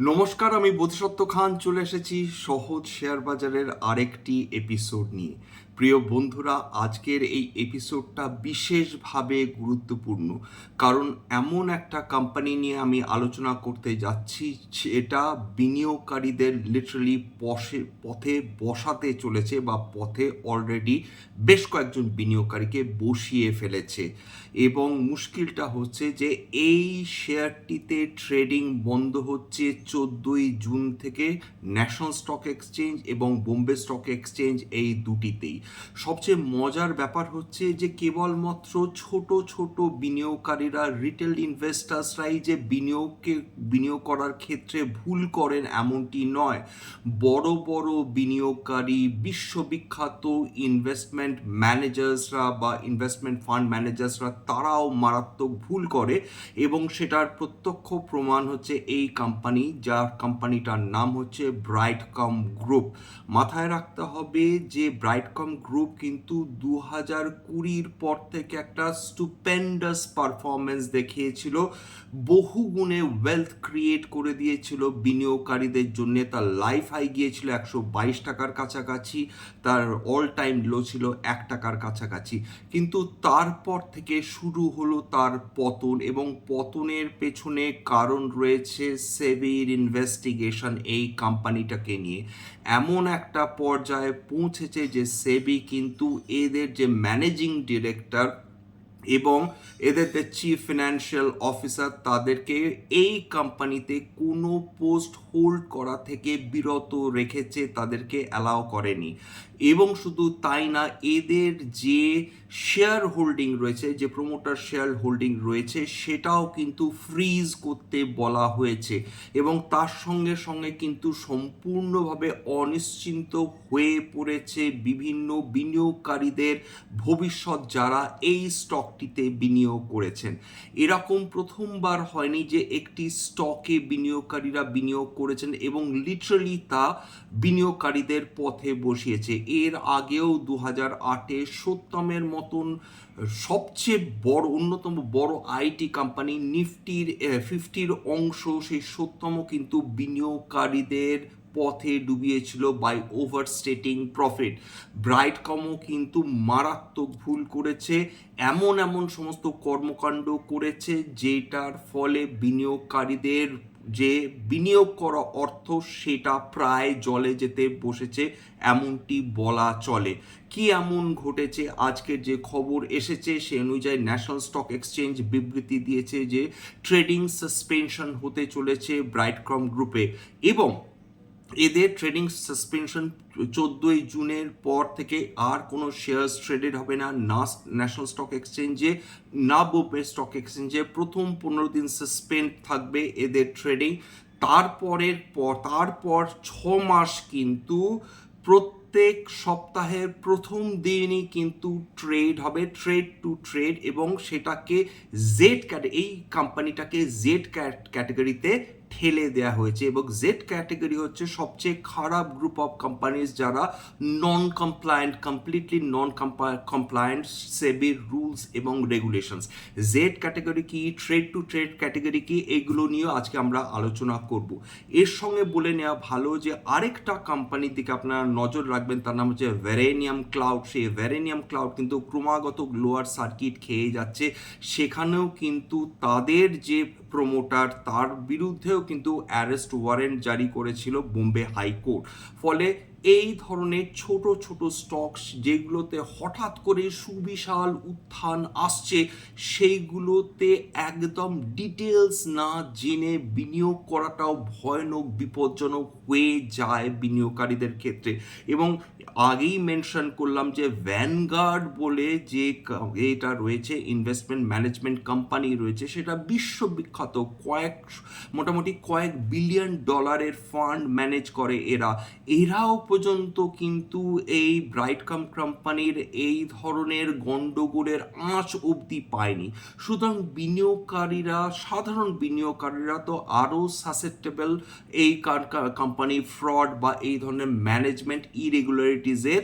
নমস্কার আমি বোধসত্ত্ব খান। চলে এসেছি সহজ শেয়ার বাজারের আরেকটি এপিসোড নিয়ে। প্রিয় বন্ধুরা, আজকের এই এপিসোডটা বিশেষভাবে গুরুত্বপূর্ণ। কারণ এমন একটা কোম্পানি নিয়ে আমি আলোচনা করতে যাচ্ছি এটা বিনিয়োগকারীদের লিটারালি পশে পথে বসাতে চলেছে বা পথে অলরেডি বেশ কয়েকজন বিনিয়োগকারীকে বসিয়ে ফেলেছে। এবং মুশকিলটা হচ্ছে যে, এই শেয়ারটিতে ট্রেডিং বন্ধ হচ্ছে চোদ্দোই জুন থেকে ন্যাশনাল স্টক এক্সচেঞ্জ এবং বোম্বে স্টক এক্সচেঞ্জ এই দুটিতেই। সবচেয়ে মজার ব্যাপার হচ্ছে যে কেবলমাত্র ছোট ছোট বিনিয়োগকারীরা রিটেল ইনভেস্টার্সরাই যে বিনিয়োগকে, বিনিয়োগ করার ক্ষেত্রে ভুল করেন এমনটি নয়। বড় বড় বিনিয়োগকারী, বিশ্ববিখ্যাত ইনভেস্টমেন্ট ম্যানেজার্সরা বা ইনভেস্টমেন্ট ফান্ড ম্যানেজার্সরা তারাও মারাত্মক ভুল করে এবং সেটার প্রত্যক্ষ প্রমাণ হচ্ছে এই কোম্পানি যার কোম্পানিটার নাম হচ্ছে ব্রাইটকম গ্রুপ মাথায় রাখতে হবে যে ব্রাইটকম গ্রুপ কিন্তু দু হাজার কুড়ির পর থেকে একটা স্টুপেন্ডাস পারফরমেন্স দেখিয়েছিল। বহু গুণে ওয়েলথ ক্রিয়েট করে দিয়েছিল, বিনিয়োগকারীদের জন্য। তার লাইফ হাই গিয়েছিল একশো বাইশ টাকার কাছাকাছি, তার অল টাইম লো ছিল এক টাকার কাছাকাছি। কিন্তু তারপর থেকে শুরু হলো তার পতন এবং পতনের পেছনে কারণ রয়েছে সেভির ইনভেস্টিগেশন এই কোম্পানিটাকে নিয়ে। এমন একটা পর্যায়ে পৌঁছেছে যে সেবি কিন্তু এদের যে ম্যানেজিং ডিরেক্টর এবং এদের যে চিফ ফিনান্সিয়াল অফিসার তাদেরকে এই কোম্পানিতে কোনো পোস্ট হোল্ড করা থেকে বিরত রেখেছে, তাদেরকে অ্যালাও করেনি। এবং শুধু তাই না, এদের যে শেয়ার হোল্ডিং রয়েছে, যে প্রমোটার শেয়ার হোল্ডিং রয়েছে, সেটাও কিন্তু ফ্রিজ করতে বলা হয়েছে। এবং তার সঙ্গে সঙ্গে কিন্তু সম্পূর্ণভাবে অনিশ্চিন্ত হয়ে পড়েছে বিভিন্ন বিনিয়োগকারীদের ভবিষ্যৎ যারা এই স্টকটিতে বিনিয়োগ করেছেন। এরকম প্রথমবার হয়নি যে একটি স্টকে বিনিয়োগকারীরা বিনিয়োগ করেছেন এবং লিটারালি তা বিনিয়োগকারীদের পথে বসিয়েছে। এর আগেও দু হাজার আটে সত্যমের মতন সবচেয়ে বড়, অন্যতম বড় আইটি কোম্পানি নিফটির ফিফটির অংশ, সেই সত্যম কিন্তু বিনিয়োগকারীদের পথে ডুবিয়েছিল বাই ওভার স্টেটিং প্রফিট ব্রাইটকমও কিন্তু মারাত্মক ভুল করেছে, এমন এমন সমস্ত কর্মকাণ্ড করেছে যেটার ফলে বিনিয়োগকারীদের যে বিনিয়োগ করা অর্থ সেটা প্রায় জলে যেতে বসেছে, এমনটি বলা চলে। কি এমন ঘটেছে? আজকের যে খবর এসেছে, সে অনুযায়ী ন্যাশনাল স্টক এক্সচেঞ্জ বিবৃতি দিয়েছে যে ট্রেডিং সাসপেনশন হতে চলেছে ব্রাইটক্রম গ্রুপে এবং এদের ট্রেডিং সাসপেনশন চোদ্দোই জুনের পর থেকে আর কোনো শেয়ার্স ট্রেডেড হবে না। না ন্যাশনাল স্টক এক্সচেঞ্জে না বোম্বে স্টক এক্সচেঞ্জে প্রথম পনেরো দিন সাসপেন্ড থাকবে এদের ট্রেডিং তারপরের পর তারপর ছ মাস কিন্তু প্রত্যেক সপ্তাহের প্রথম দিনই কিন্তু ট্রেড হবে। ট্রেড টু ট্রেড এবং সেটাকে জেড ক্যাটে এই কোম্পানিটাকে জেড ক্যাট ক্যাটাগরিতে ঠেলে দেওয়া হয়েছে এবং জেড ক্যাটাগরি হচ্ছে সবচেয়ে খারাপ গ্রুপ অফ কোম্পানিজ যারা non compliant completely non compliant সেবির rules এবং রেগুলেশনস জেড ক্যাটাগরি কি ট্রেড টু ট্রেড ক্যাটেগরি কি, এগুলো নিয়েও আজকে আমরা আলোচনা করব। এর সঙ্গে বলে নেওয়া ভালো যে আরেকটা কোম্পানির দিকে আপনারা নজর রাখবেন, তার নাম হচ্ছে ভ্যারেনিয়াম ক্লাউড সেই ভ্যারেনিয়াম ক্লাউড কিন্তু ক্রমাগত লোয়ার সার্কিট খেয়ে যাচ্ছে। সেখানেও কিন্তু তাদের যে প্রমোটার তার বিরুদ্ধেও কিন্তু অ্যারেস্ট ওয়ারেন্ট জারি করেছিল বোম্বে হাইকোর্ট। ফলে এই ধরনের ছোট ছোট স্টকস যেগুলোতে হঠাৎ করে সুবিশাল উত্থান আসছে, সেইগুলোতে একদম ডিটেলস না জেনে বিনিয়োগ করাটাও ভয়ানক, বিপজ্জনক হয়ে যায় বিনিয়োগকারীদের ক্ষেত্রে। এবং আগেই মেনশন করলাম যে ভ্যানগার্ড বলে যে এটা রয়েছে ইনভেস্টমেন্ট ম্যানেজমেন্ট কোম্পানি রয়েছে, সেটা বিশ্ববিখ্যাত। কয়েক, মোটামুটি কয়েক বিলিয়ন ডলারের ফান্ড ম্যানেজ করে এরা। এরাও পর্যন্ত কিন্তু এই ব্রাইটকাম কোম্পানির এই ধরনের গণ্ডগোলের আঁচ অবধি পায়নি। সুতরাং বিনিয়োগকারীরা, সাধারণ বিনিয়োগকারীরা তো আরও সাসেপ্টেবল এই কোম্পানি ফ্রড বা এই ধরনের ম্যানেজমেন্ট ইরেগুলারিটিসের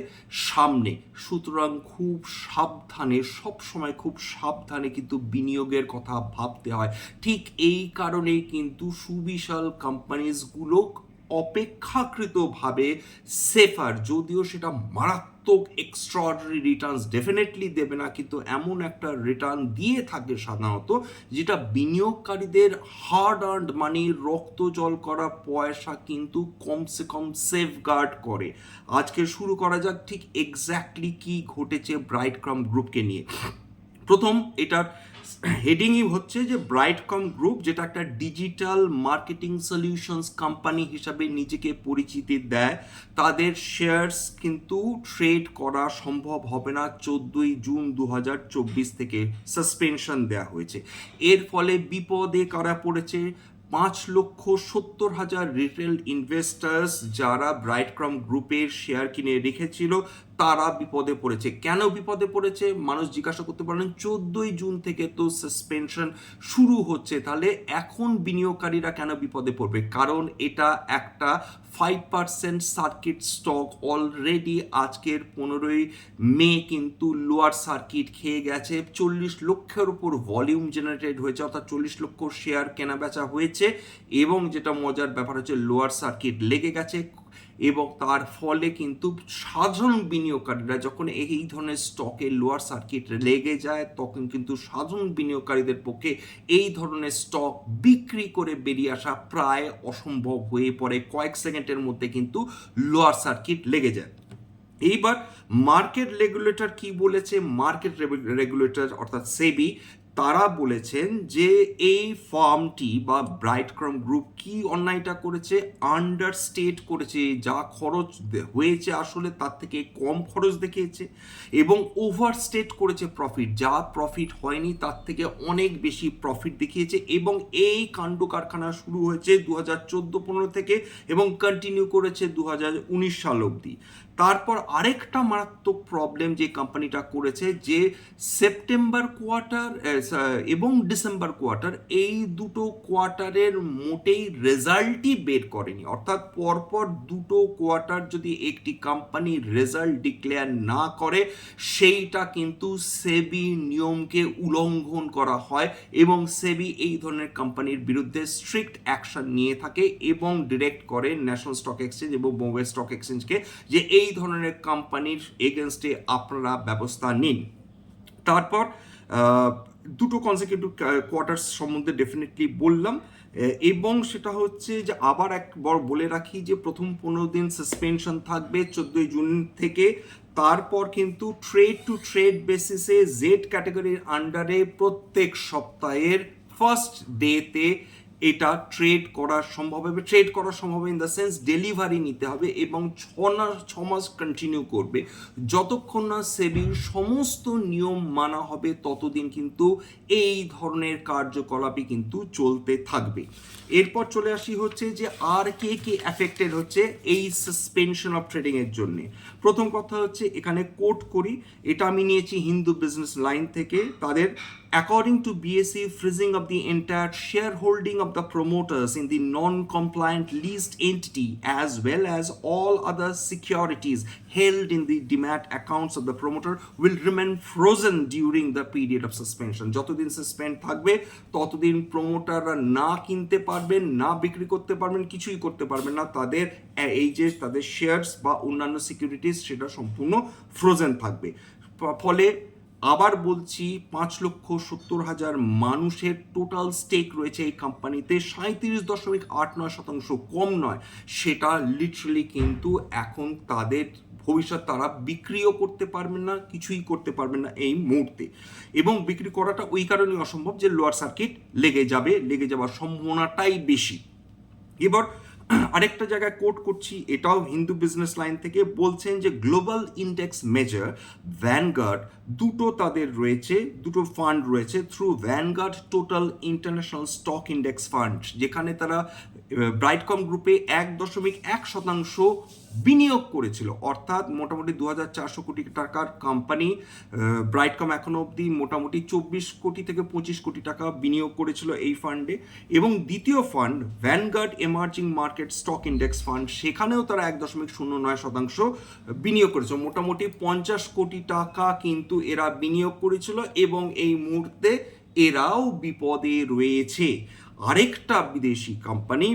সামনে। সুতরাং খুব সাবধানে সব সময় খুব সাবধানে কিন্তু বিনিয়োগের কথা ভাবতে হয়। ঠিক এই কারণেই কিন্তু সুবিশাল কোম্পানিজগুলো অপেক্ষাকৃতভাবে সেফার যদিও সেটা মারাত্মক এক্সট্রাঅর্ডিনারি রিটার্নস ডেফিনেটলি দেবে না, কিন্তু এমন একটা রিটার্ন দিয়ে থাকে সাধারণত, যেটা বিনিয়োগকারীদের হার্ড আর্নড মানি রক্ত জল করা পয়সা কিন্তু কমসে কম সেফগার্ড করে। আজকে শুরু করা যাক ঠিক এক্স্যাক্টলি কি ঘটেছে ব্রাইট ক্রাম গ্রুপকে নিয়ে। প্রথম, এটার হেডিংই হচ্ছে যে ব্রাইটকম গ্রুপ যেটা একটা ডিজিটাল মার্কেটিং সলিউশনস কোম্পানি হিসাবে নিজেকে পরিচিতি দেয়। তাদের শেয়ারস কিন্তু ট্রেড করা সম্ভব হবে না। চোদ্দোই জুন দু হাজার চব্বিশ থেকে সাসপেনশন দেওয়া হয়েছে। এর ফলে বিপদে কারা পড়েছে? পাঁচ লক্ষ সত্তর হাজার রিটেল ইনভেস্টার্স যারা ব্রাইটক্রম গ্রুপের শেয়ার কিনে রেখেছিল। তারা বিপদে পড়েছে। কেন বিপদে পড়েছে? মানুষ জিজ্ঞাসা করতে পারলেন, চোদ্দই জুন থেকে তো সাসপেনশন শুরু হচ্ছে। তাহলে এখন বিনিয়োগকারীরা কেন বিপদে পড়বে? কারণ এটা একটা five percent circuit stock already আজকের পনেরোই মে কিন্তু লোয়ার সার্কিট খেয়ে গেছে। চল্লিশ লক্ষের উপর ভলিউম জেনারেটেড হয়েছে, অর্থাৎ চল্লিশ লক্ষ শেয়ার কেনা বেচা হয়েছে এবং যেটা মজার ব্যাপার হচ্ছে লোয়ার সার্কিট লেগে গেছে। এবং তার ফলে কিন্তু সাধারণ বিনিয়োগকারীরা যখন এই ধরনের স্টকে লোয়ার সার্কিট লেগে যায়, তখন কিন্তু সাধারণ বিনিয়োগকারীদের পক্ষে এই ধরনের স্টক বিক্রি করে বেরিয়ে আসা প্রায় অসম্ভব হয়ে পড়ে। কয়েক সেকেন্ডের মধ্যে কিন্তু লোয়ার সার্কিট লেগে যায়। এইবার মার্কেট রেগুলেটর কি বলেছে? মার্কেট রেগুলেটর অর্থাৎ সেবি তারা বলেছেন যে এই ফার্মটি বা ব্রাইটক্রম গ্রুপ কি অন্যায়টা করেছে আন্ডার স্টেট করেছে, যা খরচ হয়েছে আসলে তার থেকে কম খরচ দেখিয়েছে এবং ওভার স্টেট করেছে প্রফিট। যা প্রফিট হয়নি তার থেকে অনেক বেশি প্রফিট দেখিয়েছে এবং এই কাণ্ড কারখানা শুরু হয়েছে দু হাজার চোদ্দ পনেরো থেকে এবং কন্টিনিউ করেছে দু হাজার উনিশ সাল অবধি। তারপর আরেকটা মারাত্মক প্রবলেম যে কোম্পানিটা করেছে যে সেপ্টেম্বর কোয়ার্টার এবং ডিসেম্বর কোয়ার্টার এই দুটো কোয়ার্টারের মোটেই রেজাল্টই বের করেনি। অর্থাৎ পরপর দুটো কোয়ার্টার যদি একটি কোম্পানি রেজাল্ট ডিক্লেয়ার না করে, সেইটা কিন্তু সেবি নিয়মকে উল্লঙ্ঘন করা হয় এবং সেবি এই ধরনের কোম্পানির বিরুদ্ধে স্ট্রিক্ট অ্যাকশন নিয়ে থাকে এবং ডিরেক্ট করে ন্যাশনাল স্টক এক্সচেঞ্জ এবং বোম্বে স্টক এক্সচেঞ্জকে যে এই ধরনের কোম্পানির এগেনস্টে আপনারা ব্যবস্থা নিন। তারপর দুটো কনজিকিউটিভ কোয়ার্টার্স সম্বন্ধে ডেফিনেটলি বললাম। এবং সেটা হচ্ছে যে আবার একবার বলে রাখি যে প্রথম পনেরো দিন সাসপেনশন থাকবে চোদ্দোই জুন থেকে। তারপর কিন্তু ট্রেড টু ট্রেড বেসিসে জেড ক্যাটাগরির আন্ডারে প্রত্যেক সপ্তাহের ফার্স্ট ডেতে এটা ট্রেড করা সম্ভব হবে ট্রেড করা সম্ভব ইন দ্য সেন্স ডেলিভারি নিতে হবে এবং ছ না ছ মাস কন্টিনিউ করবে। যতক্ষণ না সেবির সমস্ত নিয়ম মানা হবে, ততদিন কিন্তু এই ধরনের কার্যকলাপই কিন্তু চলতে থাকবে। এরপর চলে আসি হচ্ছে যে আর কে কে অ্যাফেক্টেড হচ্ছে এই সাসপেনশন অফ ট্রেডিং এর জন্য। প্রথম কথা হচ্ছে এখানে কোট করি, এটা আমি নিয়েছি হিন্দু বিজনেস লাইন থেকে, তাদের According to BSE, freezing of the entire shareholding of the promoters in the non compliant leased entity as well as all other securities held in the demat accounts of the promoter will remain frozen during the period of suspension. যতদিন suspend থাকবে ততদিন প্রমোটাররা না কিনতে পারবেন না বিক্রি করতে পারবেন কিছুই করতে পারবেন না তাদের এই যে তাদের শেয়ারস বা অন্যান্য সিকিউরিটিস সেটা সম্পূর্ণ ফ্রোজেন থাকবে ফলে আবার বলছি পাঁচ লক্ষ সত্তর হাজার মানুষের টোটাল স্টেক রয়েছে এই কোম্পানিতে সাঁত্রিশ দশমিক আট নয় শতাংশ কম নয়। সেটা লিটারালি কিন্তু এখন তাদের ভবিষ্যৎ তারা বিক্রিও করতে পারবেন না, কিছুই করতে পারবেন না এই মুহূর্তে। এবং বিক্রি করাটা ওই কারণে অসম্ভব যে লোয়ার সার্কিট লেগে যাবে, লেগে যাওয়ার সম্ভাবনাটাই বেশি। এবার আরেকটা জায়গায় কোট করছি, এটাও হিন্দু বিজনেস লাইন থেকে, বলছেন যে গ্লোবাল ইন্ডেক্স মেজার ভ্যানগার্ড দুটো তাদের রয়েছে, দুটো ফান্ড রয়েছে through Vanguard total international stock index fund যেখানে তারা ব্রাইটকম গ্রুপে এক দশমিক এক শতাংশ বিনিয়োগ করেছিল। অর্থাৎ মোটামুটি দু হাজার চারশো কোটি টাকার কোম্পানি ব্রাইটকম এখনও অবধি মোটামুটি চব্বিশ কোটি থেকে পঁচিশ কোটি টাকা বিনিয়োগ করেছিল এই ফান্ডে এবং দ্বিতীয় fund Vanguard emerging market stock index fund সেখানেও তারা এক দশমিক শূন্য নয় শতাংশ বিনিয়োগ করেছিল মোটামুটি পঞ্চাশ কোটি টাকা কিন্তু এরা বিনিয়োগ করেছিল এবং এই মুহূর্তে এরাও বিপদে রয়েছে। আরেকটা বিদেশি কোম্পানি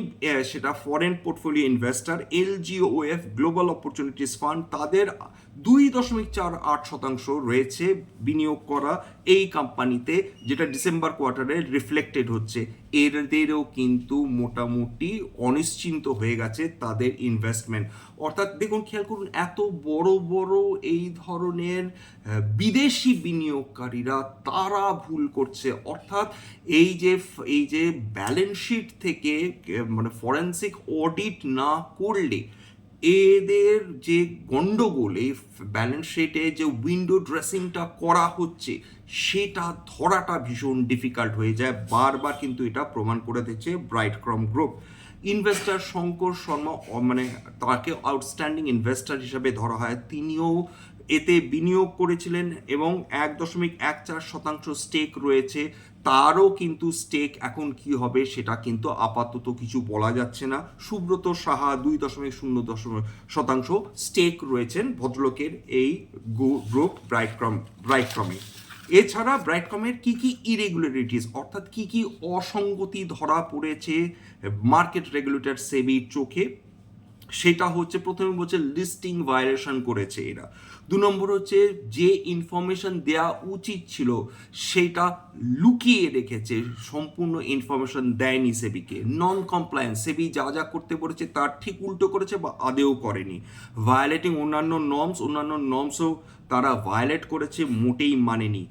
সেটা foreign portfolio investor LGOF global opportunities fund তাদের দুই দশমিক চার আট শতাংশ রয়েছে বিনিয়োগ করা এই কোম্পানিতে, যেটা ডিসেম্বর কোয়ার্টারে রিফ্লেক্টেড হচ্ছে। এদেরও কিন্তু মোটামুটি অনিশ্চিন্ত হয়ে গেছে তাদের ইনভেস্টমেন্ট অর্থাৎ দেখুন, খেয়াল করুন, এত বড় বড় এই ধরনের বিদেশি বিনিয়োগকারীরা তারা ভুল করছে। অর্থাৎ এই যে এই যে ব্যালেন্স শিট থেকে মানে ফরেন্সিক অডিট না করলে এদের যে গন্ডগোল, এই ব্যালেন্স শিটে যে উইন্ডো ড্রেসিংটা করা হচ্ছে, সেটা ধরাটা ভীষণ ডিফিকাল্ট হয়ে যায়। বারবার কিন্তু এটা প্রমাণ করে দিচ্ছে ব্রাইট ক্রম গ্রুপ ইনভেস্টার শঙ্কর শর্মা মানে তাকে আউটস্ট্যান্ডিং ইনভেস্টার হিসাবে ধরা হয়। তিনিও এতে বিনিয়োগ করেছিলেন এবং এক দশমিক এক চার শতাংশ স্টেক রয়েছে। তারও কিন্তু স্টেক এখন কি হবে সেটা কিন্তু আপাতত কিছু বলা যাচ্ছে না। সুব্রত সাহা দুই দশমিক শূন্য দশমিক শতাংশ স্টেক রয়েছেন ভদ্রলোকের এই গ্রুপ ব্রাইটক্রম, ব্রাইটক্রমে। এছাড়া ব্রাইটকমের কি কি ইরেগুলারিটিস, অর্থাৎ কি কি অসঙ্গতি ধরা পড়েছে মার্কেট রেগুলেটর সেবির চোখে, সেটা হচ্ছে প্রথমে বলছে লিস্টিং ভায়োলেশন করেছে এরা। দু নম্বর হচ্ছে যে ইনফরমেশন দেওয়া উচিত ছিল, সেটা লুকিয়ে রেখেছে, সম্পূর্ণ ইনফরমেশন দেয়নি সেবিকে। নন কমপ্লায়েন্স সেবি যা যা করতে বলেছে তার ঠিক উল্টো করেছে বা আদেও করেনি। ভায়োলেটিং অন্যান্য নর্মস অন্যান্য নর্মসও তারা ভায়োলেট করেছে, মোটেই মানেনি।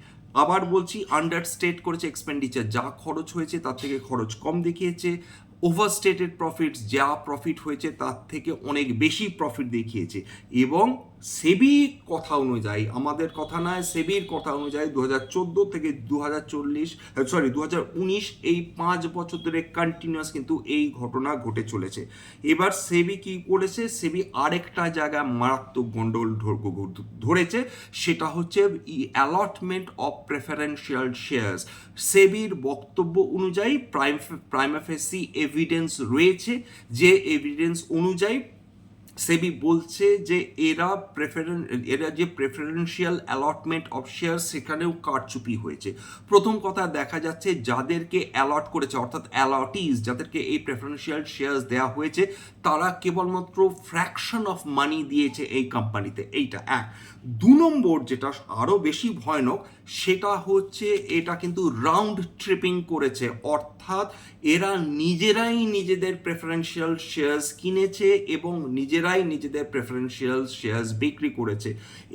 আবার বলছি আন্ডার স্টেট করেছে এক্সপেন্ডিচার যা খরচ হয়েছে তার থেকে খরচ কম দেখিয়েছে। ওভারস্টেটেড প্রফিটস যা প্রফিট হয়েছে তার থেকে অনেক বেশি প্রফিট দেখিয়েছে। এবং সেবি কথা অনুযায়ী, আমাদের কথা নয়, সেবির কথা অনুযায়ী দু হাজার চোদ্দ থেকে দু হাজার চল্লিশ সরি দু হাজার উনিশ এই পাঁচ বছর ধরে কন্টিনিউয়াস কিন্তু এই ঘটনা ঘটে চলেছে। এবার সেবি কি করেছে? সেবি আরেকটা জায়গায় মারাত্মক ধর- ধরেছে, সেটা হচ্ছে ই অ্যালটমেন্ট অফ প্রেফারেন্সিয়াল শেয়ার্স সেবির বক্তব্য অনুযায়ী প্রাইম প্রাইমাফেসি এভিডেন্স রয়েছে, যে এভিডেন্স অনুযায়ী সেবি বলছে যে এরা প্রেফারেন এরা যে প্রেফারেন্সিয়াল অ্যালটমেন্ট অফ শেয়ার সেখানেও কারচুপি হয়েছে। প্রথম কথা দেখা যাচ্ছে যাদেরকে অ্যালট করেছে, অর্থাৎ অ্যালটিস যাদেরকে এই প্রেফারেন্সিয়াল শেয়ার্স দেওয়া হয়েছে, তারা কেবলমাত্র ফ্র্যাকশন অফ মানি দিয়েছে এই কোম্পানিতে এইটা এক। দু নম্বর যেটা আরও বেশি ভয়ানক সেটা হচ্ছে এটা কিন্তু রাউন্ড ট্রিপিং করেছে। অর্থাৎ এরা নিজেরাই নিজেদের প্রেফারেন্সিয়াল শেয়ার্স কিনেছে এবং নিজেরাই নিজেদের প্রেফারেন্সিয়াল শেয়ার্স বিক্রি করেছে।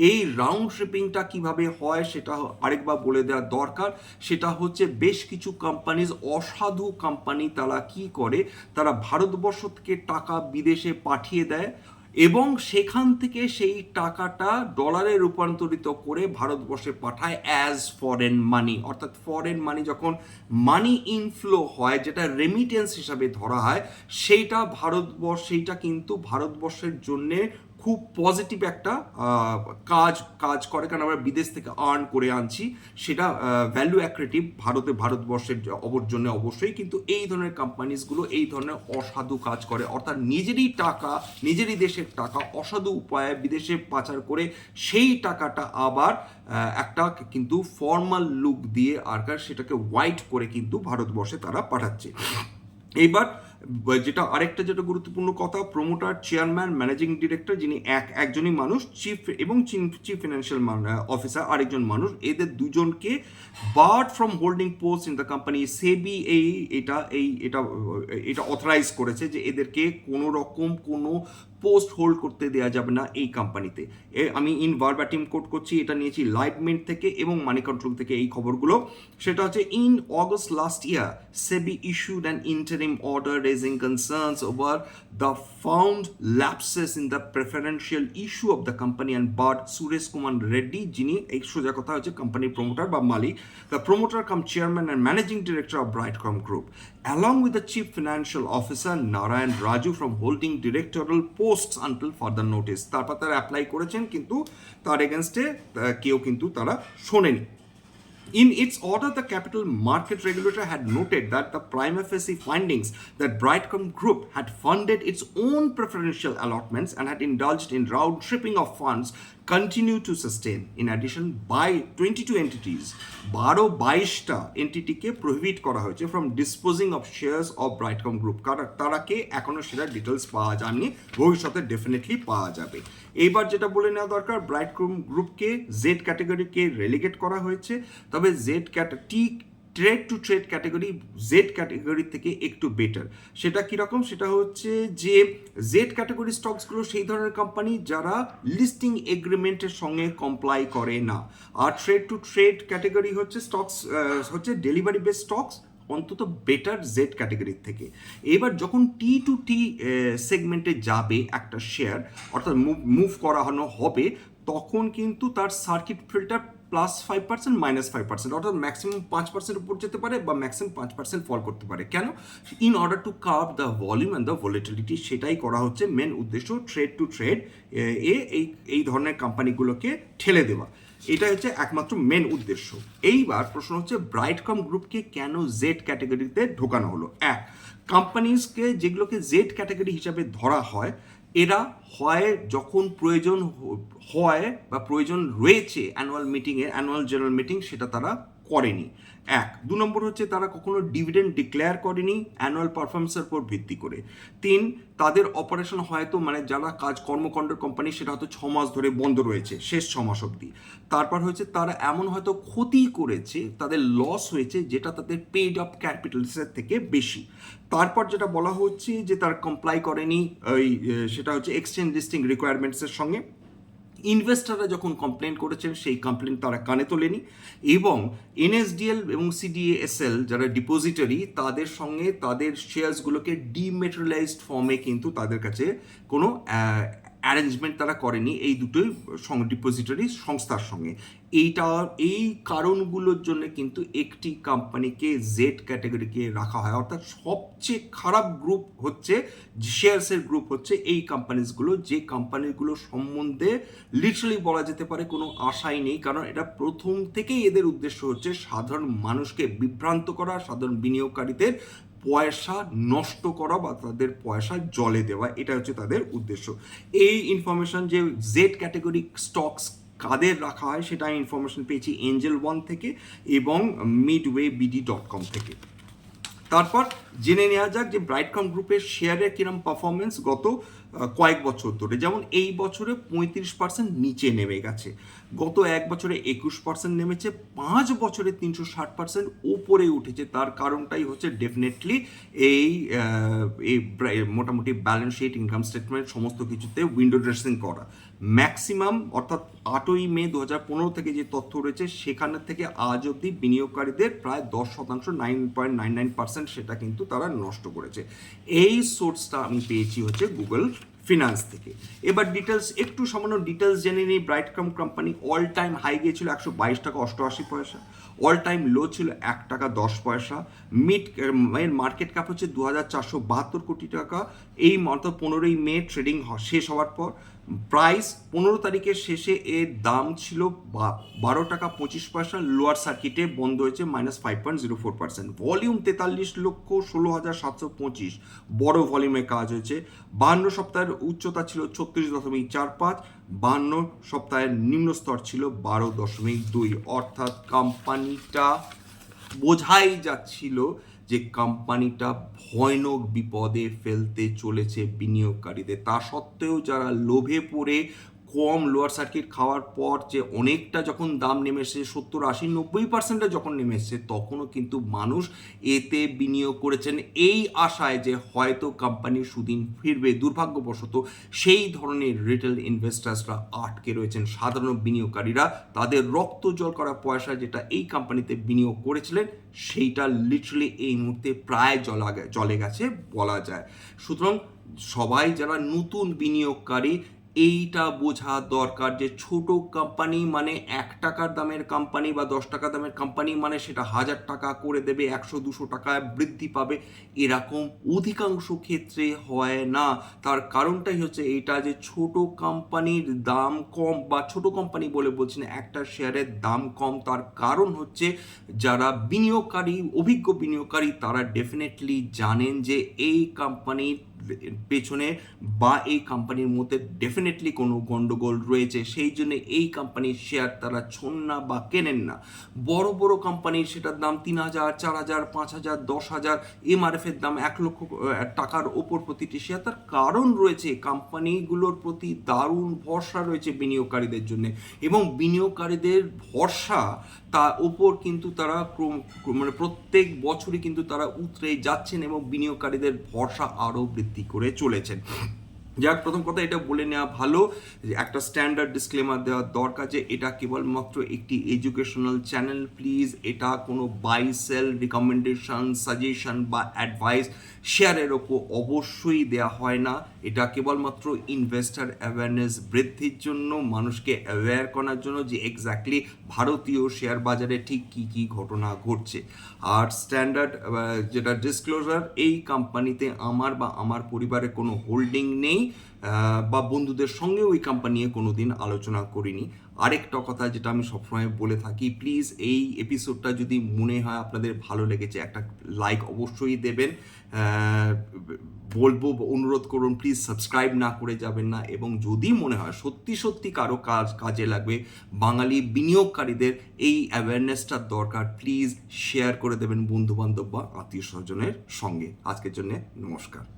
এই রাউন্ড ট্রিপিংটা কীভাবে হয় সেটা আরেকবার বলে দেওয়া দরকার। সেটা হচ্ছে বেশ কিছু কোম্পানিজ অসাধু কোম্পানি তারা কি করে? তারা ভারতবর্ষ থেকে টাকা বিদেশে পাঠিয়ে দেয়। এবং সেখান থেকে সেই টাকাটা ডলারে রূপান্তরিত করে ভারতবর্ষে পাঠায় অ্যাজ ফরেন মানি অর্থাৎ ফরেন মানি যখন মানি ইনফ্লো হয়, যেটা রেমিটেন্স হিসাবে ধরা হয়, সেইটা ভারতবর্ষ, সেইটা কিন্তু ভারতবর্ষের জন্যে খুব পজিটিভ একটা কাজ কাজ করে। কারণ আমরা বিদেশ থেকে আর্ন করে আনছি, সেটা ভ্যালু অ্যাক্রেটিভ ভারতে, ভারতবর্ষের জ- অবর জন্য অবশ্যই। কিন্তু এই ধরনের কোম্পানিজগুলো এই ধরনের অসাধু কাজ করে। অর্থাৎ নিজেরই টাকা, নিজেরই দেশের টাকা, অসাধু উপায়ে বিদেশে পাচার করে সেই টাকাটা আবার একটা কিন্তু ফর্মাল লুক দিয়ে আর সেটাকে হোয়াইট করে কিন্তু ভারতবর্ষে তারা পাঠাচ্ছে। এইবার যেটা আরেকটা যেটা গুরুত্বপূর্ণ কথা প্রমোটার চেয়ারম্যান ম্যানেজিং ডিরেক্টর যিনি এক, একজনই মানুষ চিফ এবং চিফ ফিনান্সিয়াল অফিসার আরেকজন মানুষ, এদের দুজনকে barred from holding post in the company SEBI এই, এটা এই, এটা এটা অথরাইজ করেছে যে এদেরকে কোনো রকম কোনো পোস্ট হোল্ড করতে দেওয়া যাবে না এই কোম্পানিতে আমি ইন ভার্বাটিম কোট করছি, এটা নিয়েছি লাইটমেন্ট থেকে এবং মানি কন্ট্রোল থেকে এই খবরগুলো। সেটা হচ্ছে in August last year SEBI issued an interim order raising concerns over the found lapses in the preferential issue of the company and barred Suresh Kumar Reddy যিনি এই সোজা কথা হচ্ছে কোম্পানির প্রমোটার বা মালিক। The promoter cum chairman and managing director of Brightcom group along with the chief financial officer, Narayan Raju from holding directorial posts until further notice তারপর তারা apply করেছেন কিন্তু তার এগেনস্টে কেউ কিন্তু তারা শোনেনি In its order, the capital market regulator had noted that the prima facie findings that Brightcom Group had funded its own preferential allotments and had indulged in round tripping of funds continue to sustain. In addition, by 22 entities, বারো বাইশটা এন্টিটিকে prohibit করা হয়েছে from disposing of shares of Brightcom group তারা কে এখনও সেটা details পাওয়া যায়নি ভবিষ্যতে ডেফিনেটলি পাওয়া যাবে এইবার যেটা বলে নেওয়া দরকার ব্রাইটকম গ্রুপকে জেড ক্যাটাগরিকে রেলিগেট করা হয়েছে তবে জেড ক্যাটা টি trade to trade category Z category থেকে একটু বেটার সেটা কীরকম? সেটা হচ্ছে যে জেড ক্যাটাগরি স্টকসগুলো সেই ধরনের কোম্পানি যারা লিস্টিং এগ্রিমেন্টের সঙ্গে কমপ্লাই করে না। আর ট্রেড টু ট্রেড ক্যাটাগরি হচ্ছে স্টকস হচ্ছে ডেলিভারি বেস স্টকস অন্তত বেটার জেড ক্যাটাগরির থেকে। এবার যখন টি টু টি সেগমেন্টে যাবে একটা শেয়ার অর্থাৎ মুভ মুভ করানো হবে, তখন কিন্তু তার circuit filter plus five percent minus five percent অর্থাৎ ম্যাক্সিমাম পাঁচ পার্সেন্ট উপর যেতে পারে বা ম্যাক্সিমাম পাঁচ পার্সেন্ট ফল করতে পারে। কেন? In order to curb the volume and the volatility সেটাই করা হচ্ছে মেন উদ্দেশ্য ট্রেড টু ট্রেড এ এই এই ধরনের কোম্পানিগুলোকে ঠেলে দেওয়া। এটা হচ্ছে একমাত্র মেন উদ্দেশ্য। এইবার প্রশ্ন হচ্ছে ব্রাইটকম গ্রুপকে কেন জেড ক্যাটাগরিতে ঢোকানো হলো? এক কোম্পানিজকে যেগুলোকে জেড ক্যাটাগরি হিসাবে ধরা হয় এরা হয় যখন প্রয়োজন হয় বা প্রয়োজন রয়েছে অ্যানুয়াল মিটিংয়ে অ্যানুয়াল জেনারেল মিটিং সেটা তারা করেনি। এক। দু নম্বর হচ্ছে তারা কখনো ডিভিডেন্ড ডিক্লেয়ার করেনি অ্যানুয়াল পারফরমেন্সের উপর ভিত্তি করে। তিন, তাদের অপারেশন হয়তো মানে যারা কাজ কর্মকাণ্ড কোম্পানি সেটা হয়তো ছ মাস ধরে বন্ধ রয়েছে, শেষ ছ মাস অবধি। তারপর হচ্ছে তারা এমন হয়তো ক্ষতি করেছে, তাদের লস হয়েছে, যেটা তাদের পেড অফ ক্যাপিটালসের থেকে বেশি। তারপর যেটা বলা হচ্ছে যে তারা কমপ্লাই করেনি, ওই সেটা হচ্ছে এক্সচেঞ্জ লিস্টিং রিকোয়ারমেন্টসের সঙ্গে। ইনভেস্টাররা যখন কমপ্লেন করেছেন, সেই কমপ্লেন তারা কানে তোলেনি এবং এনএসডিএল এবং সিডিএসএল যারা ডিপোজিটারি তাদের সঙ্গে তাদের শেয়ার্সগুলোকে ডিমেটেরিয়ালাইজড ফর্মে কিন্তু তাদের কাছে কোনো অ্যারেঞ্জমেন্ট তারা করেনি এই দুটোই ডিপোজিটারি সংস্থার সঙ্গে। এইটা, এই কারণগুলোর জন্য কিন্তু একটি কোম্পানিকে জেড ক্যাটাগরিকে রাখা হয়। অর্থাৎ সবচেয়ে খারাপ গ্রুপ হচ্ছে শেয়ারসের গ্রুপ হচ্ছে এই কোম্পানিজগুলো যে কোম্পানিগুলো সম্বন্ধে লিটারালি বলা যেতে পারে কোনো আশাই নেই। কারণ এটা প্রথম থেকেই এদের উদ্দেশ্য হচ্ছে সাধারণ মানুষকে বিভ্রান্ত করা, সাধারণ বিনিয়োগকারীদের পয়সা নষ্ট করা বা তাদের পয়সা জলে দেওয়া, এটা হচ্ছে তাদের উদ্দেশ্য। এই ইনফরমেশন যে জেড ক্যাটাগরি স্টকস কাদের রাখা হয়, সেটা আমি ইনফরমেশন পেয়েছি এঞ্জেল ওয়ান থেকে এবং মিডওয়ে বিডি ডট কম থেকে। তারপর জেনে নেওয়া যাক যে ব্রাইটকম গ্রুপের শেয়ারের কিরম পারফরমেন্স গত কয়েক বছর ধরে। যেমন এই বছরে পঁয়ত্রিশ পার্সেন্ট নিচে নেমে গেছে। গত এক বছরে একুশ পার্সেন্ট নেমেছে, পাঁচ বছরে তিনশো ষাট পার্সেন্ট উপরে উঠেছে। তার কারণটাই হচ্ছে ডেফিনেটলি এই এই মোটামুটি ব্যালেন্স শিট ইনকাম স্টেটমেন্ট সমস্ত কিছুতে উইন্ডো ড্রেসিং করা। ম্যাক্সিমাম অর্থাৎ আটই মে দু হাজার পনেরো থেকে যে তথ্য রয়েছে সেখানের থেকে আজ অবধি বিনিয়োগকারীদের প্রায় দশ শতাংশ nine point nine nine percent সেটা কিন্তু তারা নষ্ট করেছে। এই সোর্সটা আমি পেয়েছি হচ্ছে গুগল ফিনান্স থেকে। এবার ডিটেলস একটু সামান্য ডিটেলস জেনে নিই। Brightcom company all time high গিয়েছিল একশো বাইশ টাকা অষ্টআশি পয়সা। অল টাইম লো ছিল এক টাকা দশ পয়সা। মিড এর মার্কেট ক্যাপ হচ্ছে দু হাজার চারশো বাহাত্তর কোটি টাকা। এই মতো পনেরোই মে ট্রেডিং শেষ হওয়ার পর। প্রাইস পনেরো তারিখের শেষে এর দাম ছিল বারো টাকা পঁচিশ পয়সা, লোয়ার সার্কিটে বন্ধ হয়েছে minus five point zero four percent volume তেতাল্লিশ লক্ষ ষোলো হাজার সাতশো পঁচিশ। বড় ভলিউমে কাজ হয়েছে। বাহান্ন সপ্তাহের উচ্চতা ছিল ছত্রিশ দশমিক চার পাঁচ। বাহান্ন সপ্তাহের নিম্ন স্তর ছিল বারো দশমিক দুই। অর্থাৎ কোম্পানিটা বোঝাই যাচ্ছিল যে কোম্পানিটা ভয়ানক বিপদে ফেলতে চলেছে বিনিয়োগকারীদের। তা সত্ত্বেও যারা লোভে পড়ে কম লোয়ার সার্কিট খাওয়ার পর যে অনেকটা যখন দাম নেমে এসেছে, সত্তর আশি নব্বই পার্সেন্টে যখন নেমে এসেছে, তখনও কিন্তু মানুষ এতে বিনিয়োগ করেছেন এই আশায় যে হয়তো কোম্পানি সুদিন ফিরবে। দুর্ভাগ্যবশত সেই ধরনের রিটেল ইনভেস্টার্সরা আটকে রয়েছেন। সাধারণ বিনিয়োগকারীরা তাদের রক্ত জল করা পয়সা যেটা এই কোম্পানিতে বিনিয়োগ করেছিলেন, সেইটা লিটারালি এই মুহূর্তে প্রায় জলা জলে গেছে বলা যায়। সুতরাং সবাই যারা নতুন বিনিয়োগকারী এইটা বোঝা দরকার যে ছোট কোম্পানি মানে এক টাকার দামের কোম্পানি বা দশ টাকা দামের কোম্পানি মানে সেটা হাজার টাকা করে দেবে, একশো, দুশো টাকায় বৃদ্ধি পাবে। এরকম অধিকাংশ ক্ষেত্রে হয় না। তার কারণটাই হচ্ছে এইটা যে ছোট কোম্পানির দাম কম বা ছোট কোম্পানি বলে বলছি না, একটা শেয়ারের দাম কম। তার কারণ হচ্ছে যারা বিনিয়োগকারী, অভিজ্ঞ বিনিয়োগকারী, তারা ডেফিনেটলি জানেন যে এই কোম্পানির পেছনে বা এই কোম্পানির মধ্যে ডেফিনেটলি কোনো গন্ডগোল রয়েছে, সেই জন্য এই কোম্পানির শেয়ার তারা ছোন না বা কেনেন না। বড় বড় কোম্পানির সেটার দাম তিন হাজার, চার হাজার, পাঁচ হাজার, দশ হাজার এমআরএফ এর দাম এক লক্ষ টাকার ওপর প্রতিটি শেয়ার তার কারণ রয়েছে। কোম্পানিগুলোর প্রতি দারুণ ভরসা রয়েছে বিনিয়োগকারীদের জন্য এবং বিনিয়োগকারীদের ভরসা তার ওপর কিন্তু তারা মানে প্রত্যেক বছরই কিন্তু তারা উতরে যাচ্ছেন এবং বিনিয়োগকারীদের ভরসা আরও বৃদ্ধি করে চলেছেন। যাক, প্রথম কথা এটা বলে নেওয়া ভালো যে একটা স্ট্যান্ডার্ড ডিসক্লেমার দেওয়া দরকার যে এটা কেবলমাত্র একটি এডুকেশনাল চ্যানেল প্লিজ এটা কোনো বাই সেল রিকমেন্ডেশন সাজেশন বা অ্যাডভাইস শেয়ারের ওপর অবশ্যই দেওয়া হয় না। এটা কেবলমাত্র ইনভেস্টার অ্যাওয়ারনেস বৃদ্ধির জন্য, মানুষকে অ্যাওয়্যার করার জন্য যে এক্স্যাক্টলি ভারতীয় শেয়ার বাজারে ঠিক কি কি ঘটনা ঘটছে। আর স্ট্যান্ডার্ড যেটা ডিসক্লোজার এই কোম্পানিতে আমার বা আমার পরিবারের কোনো হোল্ডিং নেই। বা বন্ধুদের সঙ্গে ওই কোম্পানি নিয়ে কোনো দিন আলোচনা করিনি। আরেকটা কথা যেটা আমি সবসময় বলে থাকি প্লিজ এই এপিসোডটা যদি মনে হয় আপনাদের ভালো লেগেছে, একটা লাইক অবশ্যই দেবেন। বলব, অনুরোধ করুন প্লিজ সাবস্ক্রাইব না করে যাবেন না। এবং যদি মনে হয় সত্যি সত্যি কারও কাজ, কাজে লাগবে, বাঙালি বিনিয়োগকারীদের এই অ্যাওয়ারনেসটার দরকার প্লিজ শেয়ার করে দেবেন বন্ধু বান্ধব বা আত্মীয় স্বজনের সঙ্গে। আজকের জন্য নমস্কার।